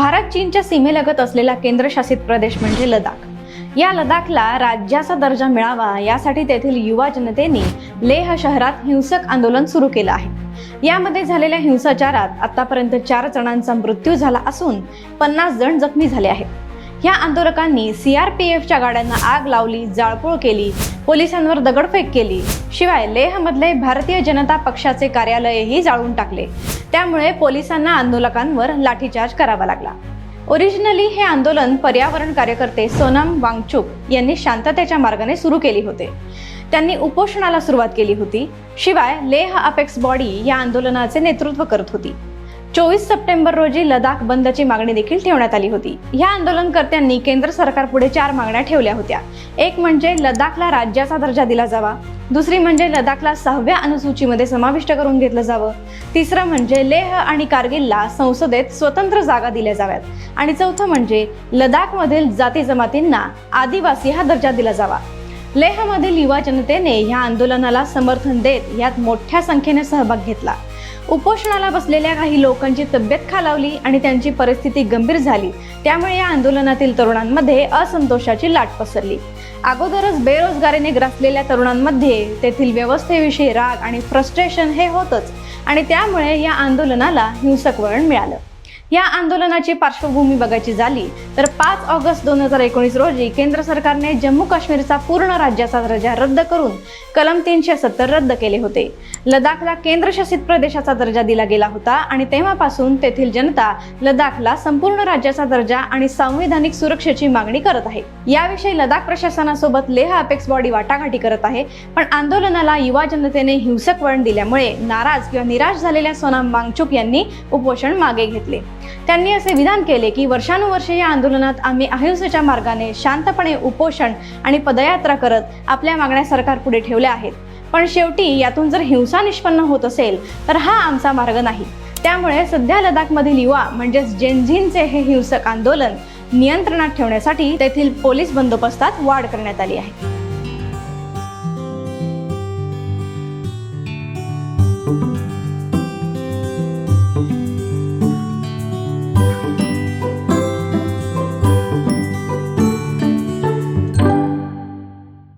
भारत चीनच्या सीमेलगत असलेला केंद्रशासित प्रदेश म्हणजे लडाख या लडाखला राज्याचा दर्जा मिळावा यासाठी तेथील युवा जनतेने लेह शहरात हिंसक आंदोलन सुरू केलं आहे. यामध्ये झालेल्या हिंसाचारात आतापर्यंत चार जणांचा मृत्यू झाला असून पन्नास जण जखमी झाले आहेत. या आंदोलकांनी सीआरपीएफच्या गाड्यांना आग लावली जाळपोळ केली पोलिसांवर दगडफेक केली. शिवाय लेहमधले भारतीय जनता पक्षाचे कार्यालयही जाळून टाकले. त्यामुळे पोलिसांना आंदोलकांवर लाठीचार्ज करावा लागला. ओरिजिनली हे आंदोलन पर्यावरण कार्यकर्ते सोनम वांगचुक यांनी शांततेच्या मार्गाने सुरू केली होते. त्यांनी उपोषणाला सुरुवात केली होती. शिवाय लेह अपेक्स बॉडी या आंदोलनाचे नेतृत्व करत होती. चोवीस सप्टेंबर रोजी लडाख बंदची मागणी देखील ठेवण्यात आली होती. ह्या आंदोलनकर्त्यांनी केंद्र सरकारपुढे चार मागण्या ठेवल्या होत्या. एक म्हणजे लडाखला राज्याचा दर्जा दिला जावा. दुसरी म्हणजे लडाखला सहाव्या अनुसूचीमध्ये समाविष्ट करून घेतलं जावं. तिसरं म्हणजे लेह आणि कारगिलला संसदेत स्वतंत्र जागा दिल्या जाव्यात. आणि चौथं म्हणजे लडाखमधील जाती जमातींना आदिवासी हा दर्जा दिला जावा. लेहमधील युवा जनतेने ह्या आंदोलनाला समर्थन देत यात मोठ्या संख्येने सहभाग घेतला. उपोषणाला बसलेल्या काही लोकांची तब्येत खालावली आणि त्यांची परिस्थिती गंभीर झाली. त्यामुळे या आंदोलनातील तरुणांमध्ये असंतोषाची लाट पसरली. अगोदरच बेरोजगारीने ग्रासलेल्या तरुणांमध्ये तेथील व्यवस्थेविषयी राग आणि फ्रस्ट्रेशन हे होतच आणि त्यामुळे या आंदोलनाला हिंसक वळण मिळालं. या आंदोलनाची पार्श्वभूमी बघायची झाली तर पाच ऑगस्ट दोन हजार एकोणीस रोजी केंद्र सरकारने जम्मू काश्मीरचा पूर्ण राज्याचा दर्जा रद्द करून कलम तीनशे सत्तर रद्द केले होते. लडाखला केंद्रशासित प्रदेशाचा दर्जा दिला गेला होता आणि तेव्हापासून तेथील जनता लडाखला संपूर्ण राज्याचा दर्जा आणि संविधानिक सुरक्षेची मागणी करत आहे. याविषयी लडाख प्रशासनासोबत लेह अपेक्स बॉडी वाटाघाटी करत आहे पण आंदोलनाला युवा जनतेने हिंसक वळण दिल्यामुळे नाराज किंवा निराश झालेल्या सोनाम वांगचुक यांनी उपोषण मागे घेतले. त्यांनी असे विधान केले की वर्षानुवर्षे या आंदोलनात आम्ही अहिंसेच्या मार्गाने शांतपणे उपोषण आणि पदयात्रा करत आपल्या मागण्या सरकार पुढे ठेवल्या आहेत. पण शेवटी यातून जर हिंसा निष्पन्न होत असेल तर हा आमचा मार्ग नाही. त्यामुळे सध्या लडाखमधील युवा म्हणजेच जेनझिनचे हे हिंसक आंदोलन नियंत्रणात ठेवण्यासाठी तेथील पोलीस बंदोबस्तात वाढ करण्यात आली आहे.